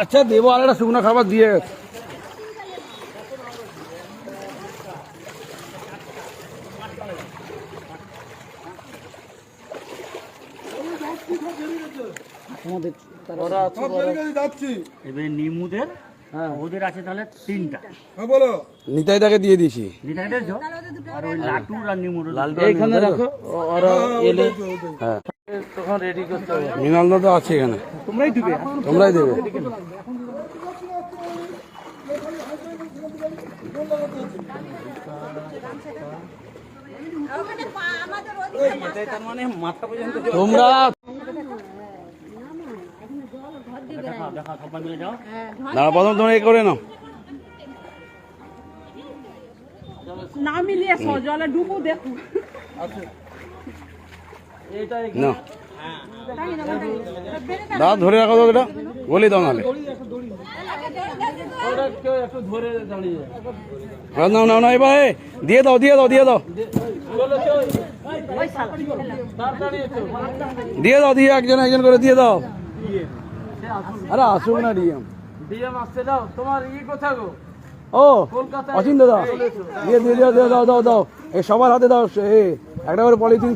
আচ্ছা দেবো আর একটা শুকনো খাবার দিয়ে। আমাদের ওরা আছে। যাচ্ছি। এবারে নিমুদের হ্যাঁ। ওদের আছে তাহলে তিনটা। হ্যাঁ বলো। নিতাইদাকে দিয়ে দিছি যেটা দেখছ আর ওই লাটুর আর নিমুর এইখানে রাখো ওরা এলে হ্যাঁ। তখন রেডি করতে হবে। মৃণালদা তো আছে এখানে। তোমরাই দিবে। তোমরাই দেবে। ওখানে পা- আমাদের ওদিকে তার মানে মাথা পর্যন্ত তোমরা দেখা দেখা সবাই মিলে যাও দাঁড়া প্রথম তোমরা এ করে নাও। না মিলিয়ে জলে ডুবু দেখুন না ধরে রাখো তো এটা। বলি দাও নাহলে। হ্যাঁ, নাও নাও না এবার এ, দিয়ে দাও দিয়ে দাও দিয়ে দাও। দিয়ে দাও দিয়ে একজন একজন করে দিয়ে দাও। আরে আসুক না ডিএম। ডিএম আসছে দাও তোমার ই কোথা গো? ও অচিন্ত দাও। দিয়ে দিয়ে দিয়ে দাও দাও দাও। এই সবার হাতে দাও এ একটা করে পলিথিন